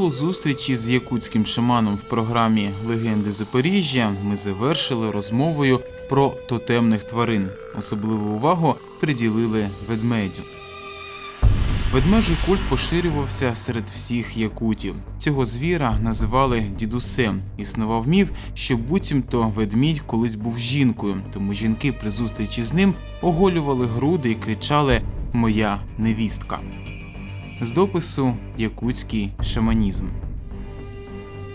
Минулу зустріч із якутським шаманом в програмі Легенди Запоріжжя ми завершили розмовою про тотемних тварин. Особливу увагу приділили ведмедю. Ведмежий культ поширювався серед всіх якутів. Цього звіра називали дідусем. Існував міф, що буцімто ведмідь колись був жінкою, тому жінки при зустрічі з ним оголювали груди і кричали Моя невістка. З допису Якутський шаманізм.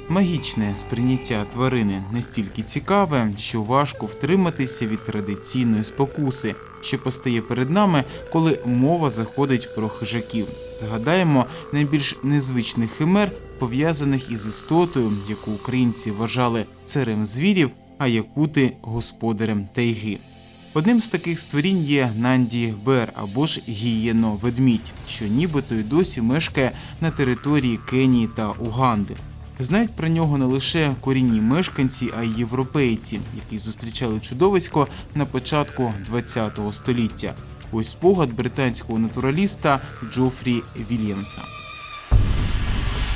Магічне сприйняття тварини настільки цікаве, що важко втриматися від традиційної спокуси, що постає перед нами, коли мова заходить про хижаків. Згадаємо найбільш незвичних химер, пов'язаних із істотою, яку українці вважали царем звірів, а якути господарем тайги. Одним з таких створінь є Нанді Бер або ж гієно ведмідь, що нібито й досі мешкає на території Кенії та Уганди. Знають про нього не лише корінні мешканці, а й європейці, які зустрічали чудовисько на початку ХХ століття. Ось спогад британського натураліста Джофрі Вільямса.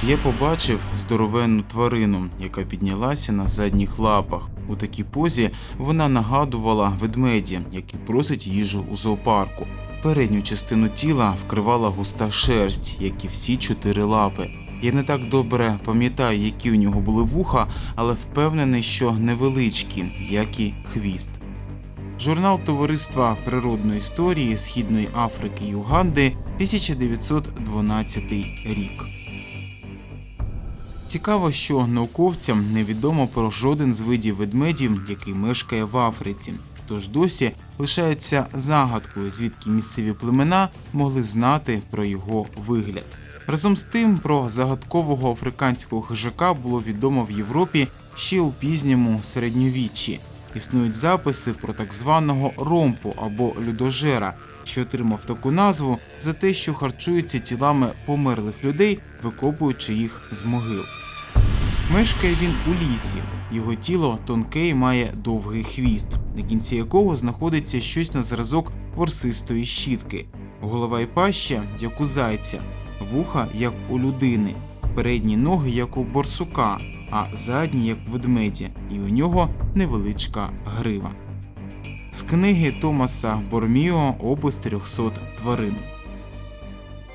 Я побачив здоровенну тварину, яка піднялася на задніх лапах. У такій позі вона нагадувала ведмеді, який просить їжу у зоопарку. Передню частину тіла вкривала густа шерсть, як і всі чотири лапи. Я не так добре пам'ятаю, які у нього були вуха, але впевнений, що невеличкі, як і хвіст. Журнал Товариства природної історії Східної Африки і Уганди 1912 рік. Цікаво, що науковцям невідомо про жоден з видів ведмедів, який мешкає в Африці. Тож досі лишається загадкою, звідки місцеві племена могли знати про його вигляд. Разом з тим, про загадкового африканського хижака було відомо в Європі ще у пізньому середньовіччі. Існують записи про так званого ромпу або людожера, що отримав таку назву за те, що харчується тілами померлих людей, викопуючи їх з могил. Мешкає він у лісі. Його тіло тонке і має довгий хвіст, на кінці якого знаходиться щось на зразок ворсистої щітки. Голова і паща, як у зайця, вуха, як у людини, передні ноги, як у борсука, а задні, як у ведмедя, і у нього невеличка грива. З книги Томаса Борміо опис 300 тварин.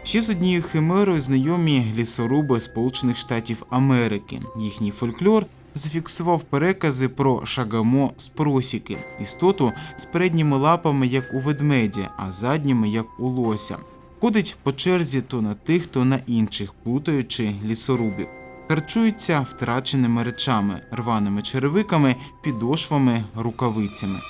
Ще з однією химерою знайомі лісоруби Сполучених Штатів Америки. Їхній фольклор зафіксував перекази про шагамо з просіки, істоту з передніми лапами, як у ведмедя, а задніми, як у лося. Ходить по черзі то на тих, то на інших, плутаючи лісорубів. Харчується втраченими речами, рваними черевиками, підошвами, рукавицями.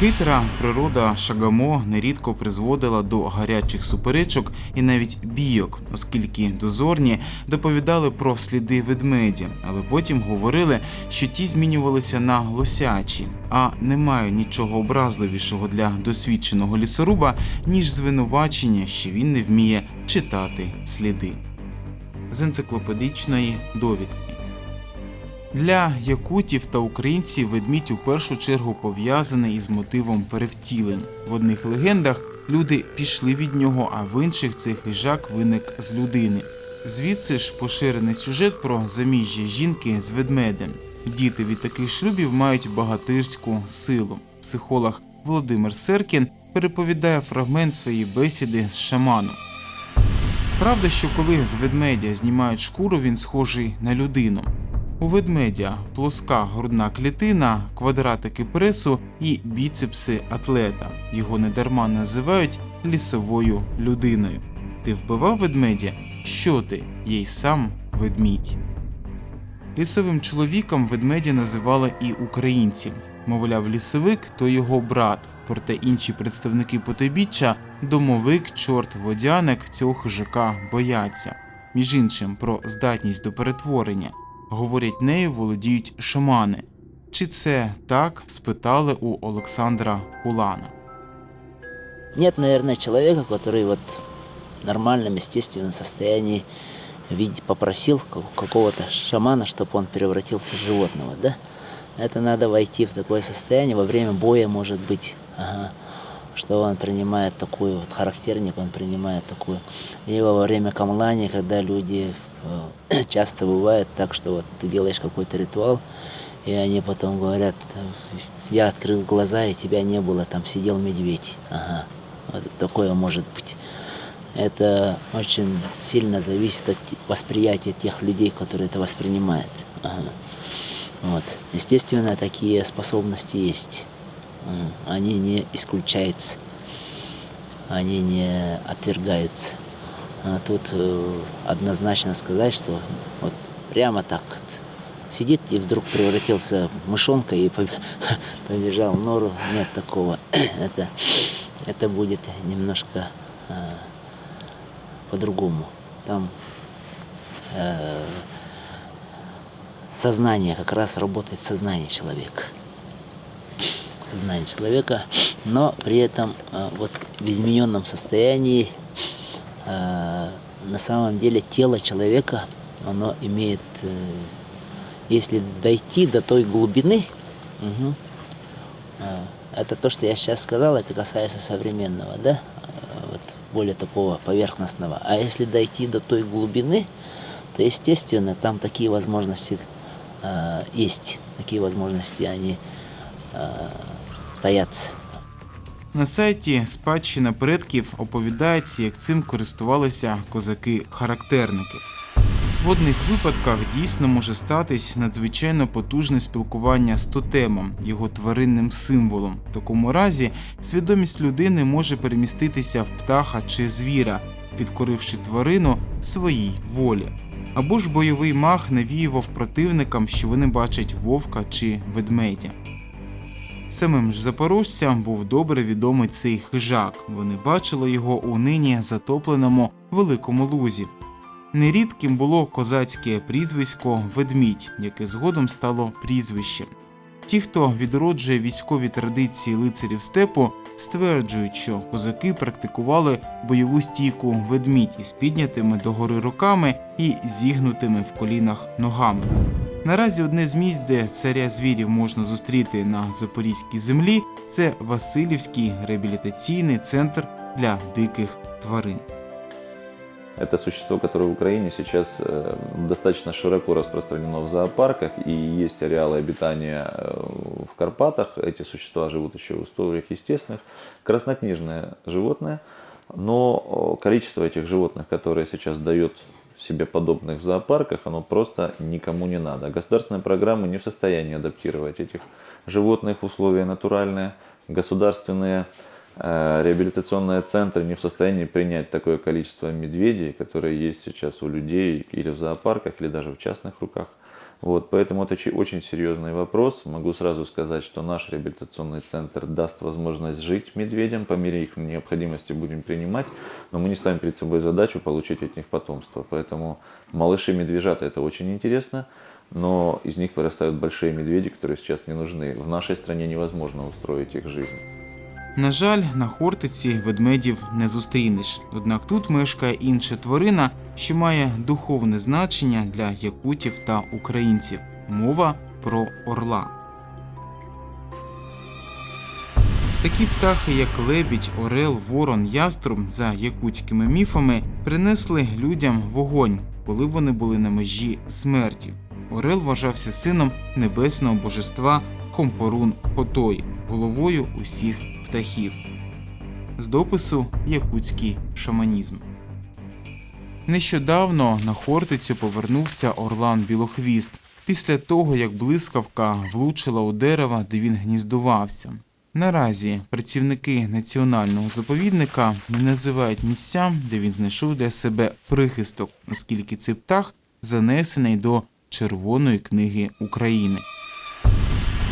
Хитра природа Шагамо нерідко призводила до гарячих суперечок і навіть бійок, оскільки дозорні доповідали про сліди ведмеді, але потім говорили, що ті змінювалися на лосячі. А немає нічого образливішого для досвідченого лісоруба, ніж звинувачення, що він не вміє читати сліди. З енциклопедичної довідки. Для якутів та українців ведмідь у першу чергу пов'язаний із мотивом перевтілень. В одних легендах люди пішли від нього, а в інших цей хижак виник з людини. Звідси ж поширений сюжет про заміжжя жінки з ведмедем. Діти від таких шлюбів мають багатирську силу. Психолог Володимир Серкін переповідає фрагмент своєї бесіди з шаманом. Правда, що коли з ведмедя знімають шкуру, він схожий на людину. У ведмедя плоска грудна клітина, квадратики пресу і біцепси атлета. Його недарма називають лісовою людиною. Ти вбивав ведмедя? Що ти? Я й сам ведмідь. Лісовим чоловіком ведмедя називали і українці. Мовляв, лісовик то його брат, проте інші представники потойбіччя, домовик, чорт, водяник цього хижака бояться. Між іншим, про здатність до перетворення Говорять, нею володіють шамани. Чи це так? спитали у Олександра Кулана. Нет, наверное, человека, который вот в нормальном, естественном состоянии видеть, попросил ка- какого-то шамана, чтобы он превратился в животного, да? Это надо войти в такое состояние во время боя, может быть, ага. что он принимает такую, вот характерник он принимает такую. Либо во время камлани, когда люди э, часто бывает так, что вот ты делаешь какой-то ритуал, и они потом говорят, я открыл глаза, и тебя не было, там сидел медведь. Ага, вот такое может быть. Это очень сильно зависит от восприятия тех людей, которые это воспринимают. Ага. Вот. Естественно, такие способности есть. Они не исключаются, они не отвергаются. А тут э, однозначно сказать, что вот прямо так сидит и вдруг превратился в мышонка и побе- побежал в нору. Нет такого. Это, это будет немножко э, по-другому. Там э, сознание, как раз работает сознание человека. Сознание человека, но при этом э, вот в измененном состоянии э, на самом деле тело человека, оно имеет, э, если дойти до той глубины, э, это то, что я сейчас сказал, это касается современного, да, э, вот более такого поверхностного. А если дойти до той глубины, то, естественно, там такие возможности э, есть, такие возможности, они э, таятся. На сайті Спадщина предків оповідається, як цим користувалися козаки-характерники. В одних випадках дійсно може статись надзвичайно потужне спілкування з тотемом, його тваринним символом. В такому разі свідомість людини може переміститися в птаха чи звіра, підкоривши тварину своїй волі. Або ж бойовий маг навіював противникам, що вони бачать вовка чи ведмедя. Самим ж запорожцям був добре відомий цей хижак. Вони бачили його у нині затопленому великому лузі. Нерідким було козацьке прізвисько ведмідь, яке згодом стало прізвищем. Ті, хто відроджує військові традиції лицарів степу, стверджують, що козаки практикували бойову стійку ведмідь із піднятими догори руками і зігнутими в колінах ногами. Наразі одне з місць, де царя звірів можна зустріти на запорізькій землі, це Васильівський реабілітаційний центр для диких тварин. Это существо, которое в Украине сейчас э, достаточно широко распространено в зоопарках, и есть ареалы обитания э, в Карпатах. Эти существа живут еще в условиях естественных. Краснокнижное животное, но э, количество этих животных, которые сейчас дает себе подобных в зоопарках, оно просто никому не надо. Государственные программы не в состоянии адаптировать этих животных в условия натуральные. Государственные э, реабилитационные центры не в состоянии принять такое количество медведей, которые есть сейчас у людей или в зоопарках, или даже в частных руках. Вот, поэтому это очень серьезный вопрос. Могу сразу сказать, что наш реабилитационный центр даст возможность жить медведям, по мере их необходимости будем принимать, но мы не ставим перед собой задачу получить от них потомство. Поэтому малыши-медвежата это очень интересно, но из них вырастают большие медведи, которые сейчас не нужны. В нашей стране невозможно устроить их жизнь. На жаль, на Хортиці ведмедів не зустрінеш. Однак тут мешкає інша тварина, що має духовне значення для якутів та українців. Мова про орла. Такі птахи, як лебідь, орел, ворон, яструб, за якутськими міфами, принесли людям вогонь, коли вони були на межі смерті. Орел вважався сином небесного божества Хомпорун Хотой, головою усіх птахів. З допису Якутський шаманізм. Нещодавно на Хортицю повернувся Орлан Білохвіст після того, як блискавка влучила у дерева, де він гніздувався. Наразі працівники національного заповідника не називають місцям, де він знайшов для себе прихисток, оскільки цей птах занесений до Червоної книги України.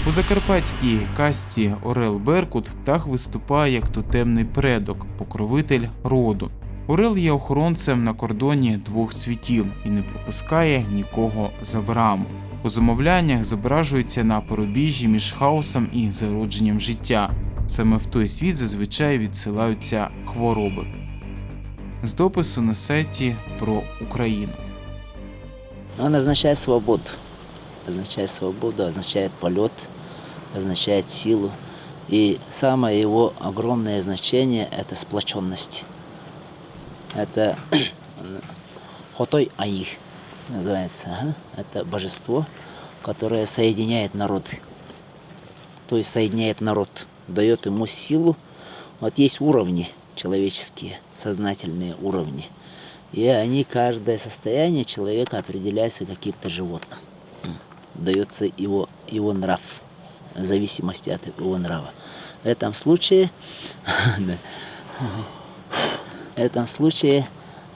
У закарпатській казці Орел Беркут птах виступає як тотемний предок, покровитель роду. Орел є охоронцем на кордоні двох світів і не пропускає нікого за браму. У замовляннях зображується на порубіжжі між хаосом і зародженням життя. Саме в той світ зазвичай відсилаються хвороби. З допису на сайті про Україну. Он означает свободу. Означает свободу, означает полет, означает силу. И самое его огромное значение – это сплоченность. Это Хотой Аих называется. Это божество, которое соединяет народы. То есть соединяет народ, дает ему силу. Вот есть уровни человеческие, сознательные уровни. И они, каждое состояние человека определяется каким-то животным. Дается его, его нрав, зависимости от его нрава. В этом случае, в этом случае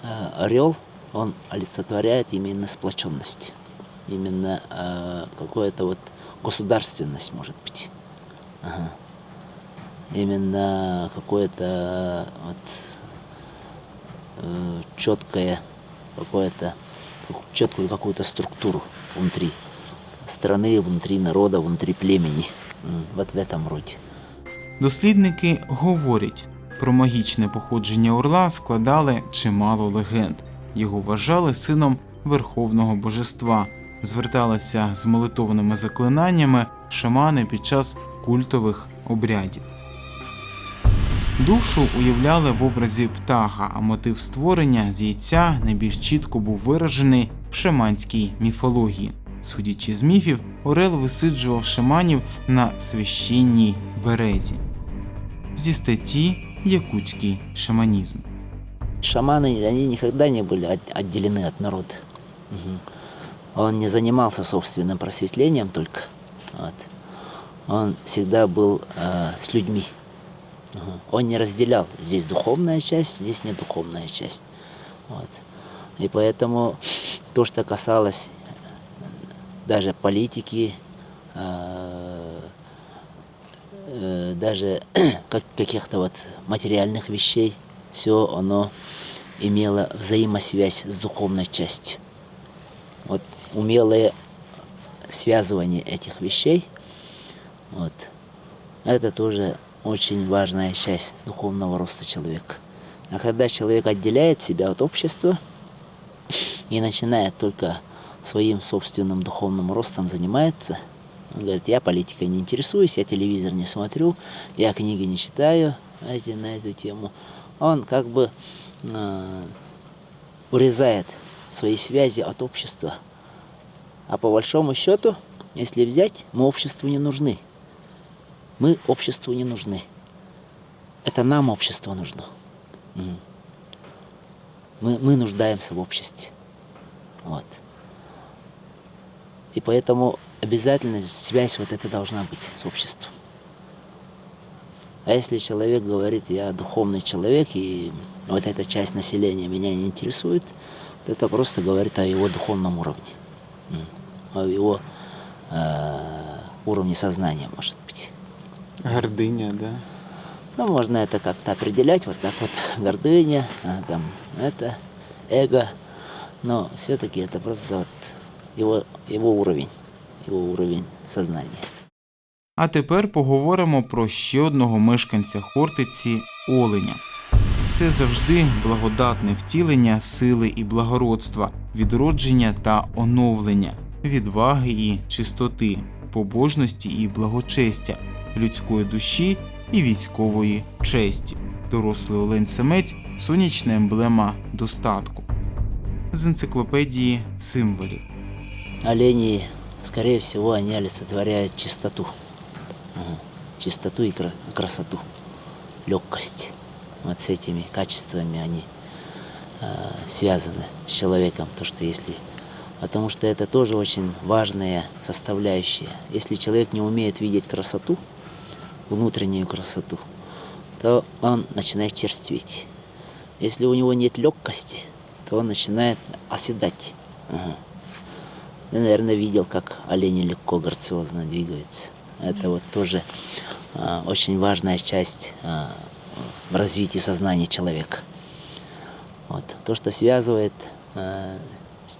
э, орел, он олицетворяет именно сплоченность, именно э, какую-то вот государственность, может быть. Именно какое-то вот э, четкое какое-то четкую какую-то структуру внутри страны, внутри народа, внутри племени. М, Вот в этом роде. Дослідники говорять, про магічне походження орла складали чимало легенд. Його вважали сином верховного божества, зверталися з молитовними заклинаннями шамани під час культових обрядів. Душу уявляли в образі птаха, а мотив створення з яйця найбільш чітко був виражений в шаманській міфології. Судячи з міфів, Орел висиджував шаманів на священній березі. Зі статті Якутський шаманізм. Шаманы, они никогда не были от- отделены от народа. Мгм. Он не занимался собственным просветлением только. Вот. Он всегда был э, с людьми. Мгм. Он не разделял. Здесь духовная часть, здесь не духовная часть. Вот. И поэтому то, что касалось даже политики, э, э, даже как, каких-то вот материальных вещей, все оно имело взаимосвязь с духовной частью. Вот умелое связывание этих вещей, вот, это тоже очень важная часть духовного роста человека. А когда человек отделяет себя от общества и начинает только своим собственным духовным ростом занимается, он говорит, я политикой не интересуюсь, я телевизор не смотрю, я книги не читаю знаете, на эту тему. Он как бы э, урезает свои связи от общества. А по большому счету, если взять, мы обществу не нужны. Мы обществу не нужны. Это нам общество нужно. Мы, мы нуждаемся в обществе. Вот. И поэтому обязательно связь вот эта должна быть с обществом. А если человек говорит, я духовный человек, и вот эта часть населения меня не интересует, то это просто говорит о его духовном уровне, о его э, уровне сознания, может быть. Гординя, да? Ну, можно это как-то определять, вот так вот, гордыня, а, там, это, эго, но все-таки это просто вот его, его уровень, его уровень сознания. А тепер поговоримо про ще одного мешканця Хортиці Оленя. Це завжди благодатне втілення сили і благородства, відродження та оновлення, відваги і чистоти, побожності і благочестя, людської душі і військової честі. Дорослий Олень Семець сонячна емблема достатку. З енциклопедії символів. Олени, скорее всего, они олицетворяют чистоту. Чистоту и кра- красоту, легкость. Вот с этими качествами они э, связаны с человеком. То, что если... Потому что это тоже очень важная составляющая. Если человек не умеет видеть красоту, внутреннюю красоту, то он начинает черстветь. Если у него нет легкости, то он начинает оседать. Ага. Ты, наверное, видел, как олени легко, грациозно двигаются. Это вот тоже а, очень важная часть а, в развитии сознания человека. Вот. То, что связывает а, с-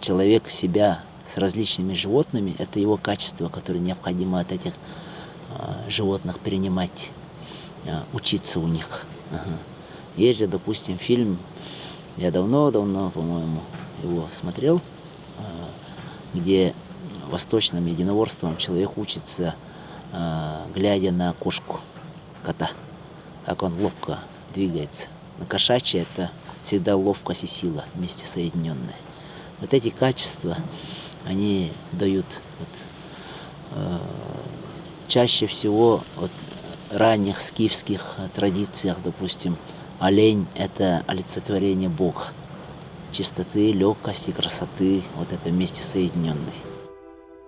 человек себя с различными животными, это его качества, которые необходимо от этих а, животных перенимать, а, учиться у них. Ага. Есть же, допустим, фильм, я давно-давно, по-моему, его смотрел, а, где восточным единоборством человек учится а, глядя на кошку кота, как он ловко двигается. На кошачье это всегда ловкость и сила вместе соединенные. Вот эти качества, они дают вот, э, чаще всего вот ранних скифских э, традициях, допустим, олень – это олицетворение Бога, чистоты, легкости, красоты, вот это вместе соединенный.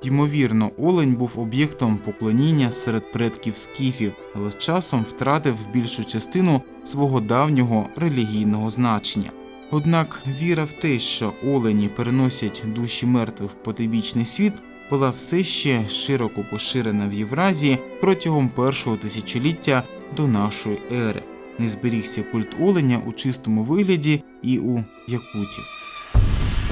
Ймовірно, олень був об'єктом поклоніння серед предків скіфів, але з часом втратив більшу частину свого давнього релігійного значення. Однак віра в те, що олені переносять душі мертвих в потибічний світ, була все ще широко поширена в Євразії протягом першого тисячоліття до нашої ери. Не зберігся культ оленя у чистому вигляді і у Якутів.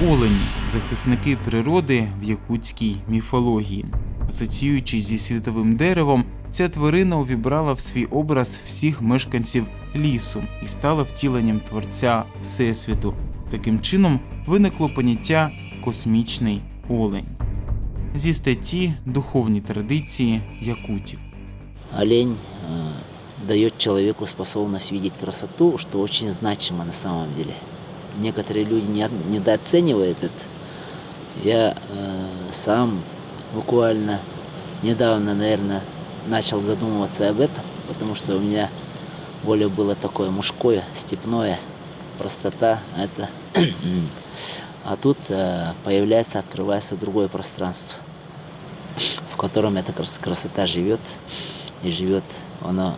Олені захисники природи в якутській міфології. Асоціюючись зі світовим деревом, ця тварина увібрала в свій образ всіх мешканців лісу і стала втіленням творця Всесвіту. Таким чином виникло поняття космічний олень зі статті Духовні традиції якутів. Олень э, дает человеку способность видеть красоту, что очень значимо на самом деле. Некоторые люди не- недооценивают это. Я э, сам буквально недавно, наверное, начал задумываться об этом, потому что у меня более было такое мужское, степное, простота. Это а тут э, появляется, открывается другое пространство, в котором эта крас- красота живет и живет она,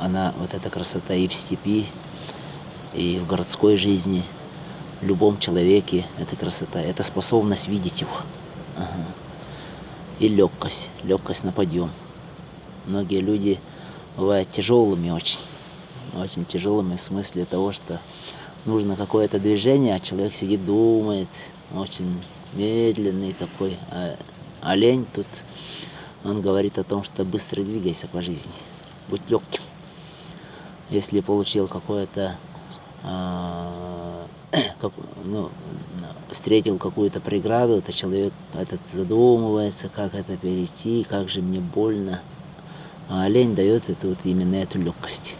она, вот эта красота и в степи, и в городской жизни, в любом человеке эта красота, это способность видеть его. Ага. И легкость, легкость на подъем. Многие люди бывают тяжелыми очень, очень тяжелыми в смысле того, что нужно какое-то движение, а человек сидит, думает, очень медленный такой. А олень тут он говорит о том, что быстро двигайся по жизни, будь легким. Если получил какое-то, а, как- ну, встретил какую-то преграду, то человек этот задумывается, как это перейти, как же мне больно. А олень дает эту вот именно эту легкость.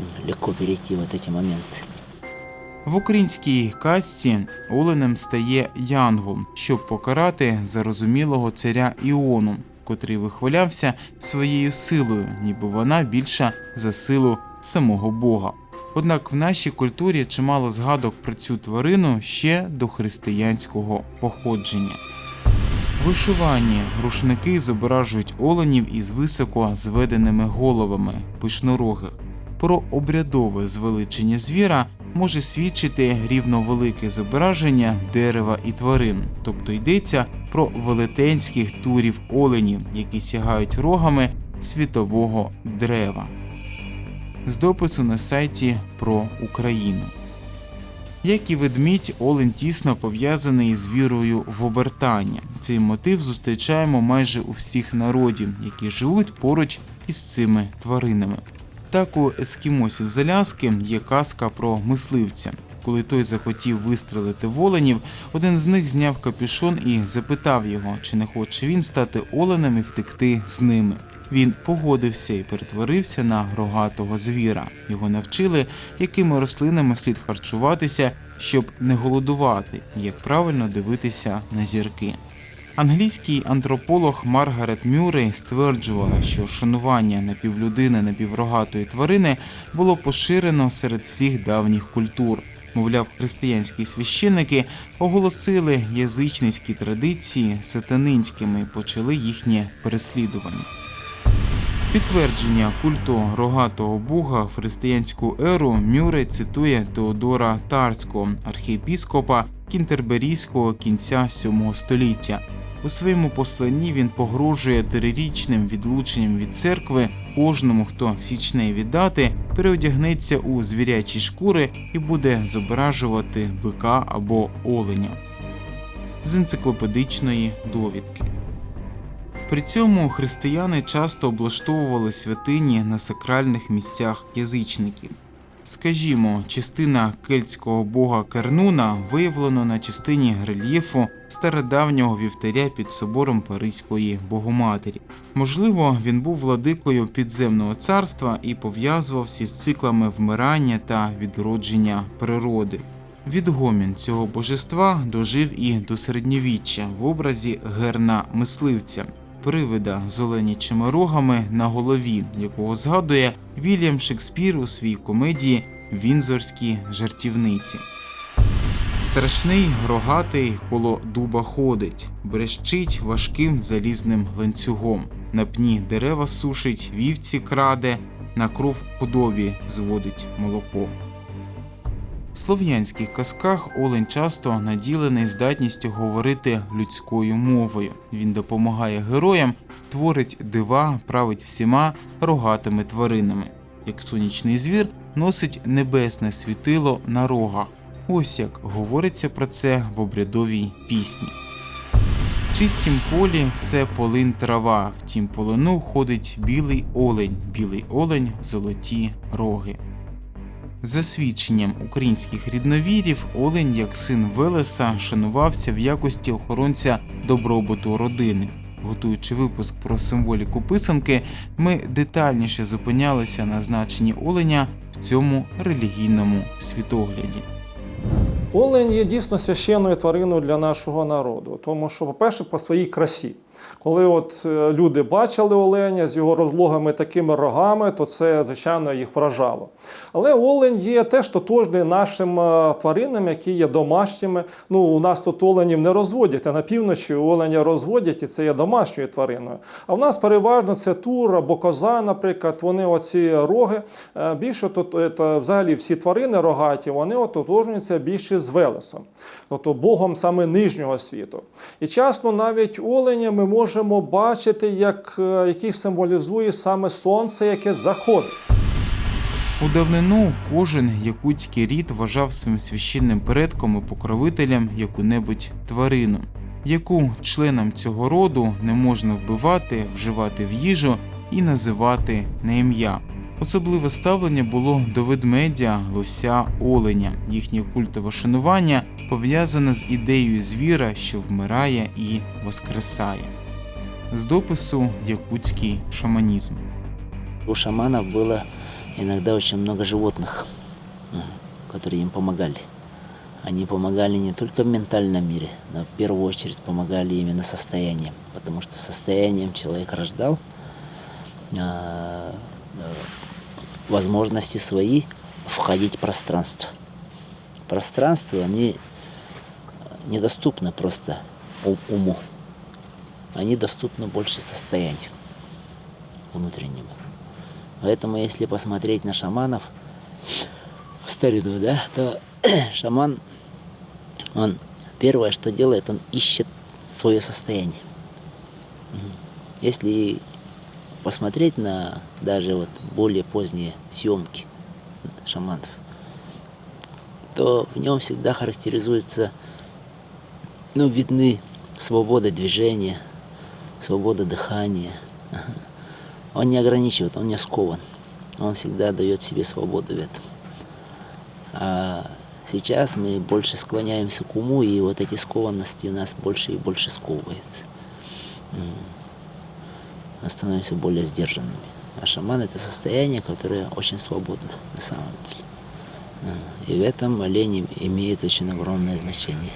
М, Легко перейти вот эти моменты. В українській казці оленем стає Янгол, щоб покарати зарозумілого царя Іону, котрий вихвалявся своєю силою, ніби вона більша за силу самого Бога. Однак в нашій культурі чимало згадок про цю тварину ще до християнського походження. Вишивані рушники зображують оленів із високо зведеними головами пишнорогих. Про обрядове звеличення звіра може свідчити рівновелике зображення дерева і тварин, тобто йдеться про велетенських турів оленів, які сягають рогами світового дерева. З допису на сайті про Україну. Як і ведмідь, олень тісно пов'язаний з вірою в обертання. Цей мотив зустрічаємо майже у всіх народів, які живуть поруч із цими тваринами. Так у ескімосів з Аляски є казка про мисливця. Коли той захотів вистрелити в оленів, один з них зняв капюшон і запитав його, чи не хоче він стати оленем і втекти з ними. Він погодився і перетворився на рогатого звіра. Його навчили, якими рослинами слід харчуватися, щоб не голодувати, як правильно дивитися на зірки. Англійський антрополог Маргарет Мюррей стверджувала, що шанування напівлюдини напіврогатої тварини було поширено серед всіх давніх культур. Мовляв, християнські священники оголосили язичницькі традиції сатанинськими і почали їхнє переслідування. Підтвердження культу рогатого бога в християнську еру Мюррей цитує Теодора Тарського, архієпіскопа кінтерберійського кінця VII століття. У своєму посланні він погрожує трирічним відлученням від церкви кожному, хто в січневі дати переодягнеться у звірячі шкури і буде зображувати бика або оленя. З енциклопедичної довідки. При цьому християни часто облаштовували святині на сакральних місцях язичників. Скажімо, частина кельтського бога Кернуна виявлено на частині рельєфу стародавнього вівтаря під собором Паризької Богоматері. Можливо, він був владикою підземного царства і пов'язувався з циклами вмирання та відродження природи. Відгомін цього божества дожив і до середньовіччя в образі герна мисливця, привида з оленячими рогами на голові, якого згадує Вільям Шекспір у своїй комедії Вінзорські жартівниці. Страшний рогатий коло дуба ходить, брещить важким залізним ланцюгом. На пні дерева сушить, вівці краде, на кров худобі зводить молоко. В слов'янських казках Олень часто наділений здатністю говорити людською мовою. Він допомагає героям, творить дива, править всіма рогатими тваринами. Як сонячний звір носить небесне світило на рогах. Ось як говориться про це в обрядовій пісні. В чистім полі все полин трава, в тім полину ходить білий олень, білий олень, золоті роги. За свідченням українських рідновірів, Олень, як син Велеса, шанувався в якості охоронця добробуту родини. Готуючи випуск про символіку писанки, ми детальніше зупинялися на значенні оленя в цьому релігійному світогляді. Олень є дійсно священною твариною для нашого народу, тому що, по-перше, по своїй красі. Коли от е, люди бачили оленя з його розлогами такими рогами, то це, звичайно, їх вражало. Але олень є теж тотожний нашим е, тваринам, які є домашніми. Ну, у нас тут оленів не розводять, а на півночі оленя розводять, і це є домашньою твариною. А в нас переважно це тур або коза, наприклад, вони оці роги. е, Більше тут взагалі всі тварини рогаті, вони ототожнюються більше з Велесом, тобто Богом саме нижнього світу. І часто навіть оленя ми можемо бачити, як, е, який символізує саме сонце, яке заходить. У давнину кожен якутський рід вважав своїм священним предком і покровителем яку-небудь тварину, яку членам цього роду не можна вбивати, вживати в їжу і називати на ім'я. Особливе ставлення було до ведмедя, лося, оленя. Їхнє культове шанування пов'язане з ідеєю звіра, що вмирає і воскресає. З допису Якутський шаманізм. У шаманов было иногда очень много животных, которые им помогали. Они помогали не только в ментальном мире, но в первую очередь помогали именно состоянием, потому что состоянием человек рождал а, э, возможности свои входить в пространство. Пространства, они недоступны просто уму. Они доступны больше состоянию внутреннему. Поэтому, если посмотреть на шаманов в старину, да, то шаман, он первое, что делает, он ищет свое состояние. Если посмотреть на даже вот более поздние съемки шаманов, то в нем всегда характеризуется, ну, видны свобода движения, свобода дыхания. Он не ограничивает, он не скован. Он всегда дает себе свободу в этом. А сейчас мы больше склоняемся к уму, и вот эти скованности нас больше и больше сковывают. Мы становимся более сдержанными. А шаман это состояние, которое очень свободно на самом деле. И в этом олень имеет очень огромное значение.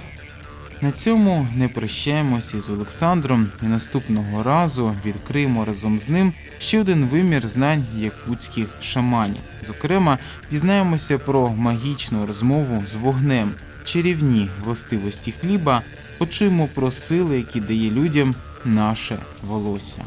На цьому не прощаємося з Олександром і наступного разу відкриємо разом з ним ще один вимір знань якутських шаманів. Зокрема, дізнаємося про магічну розмову з вогнем, чарівні властивості хліба, почуємо про сили, які дає людям наше волосся.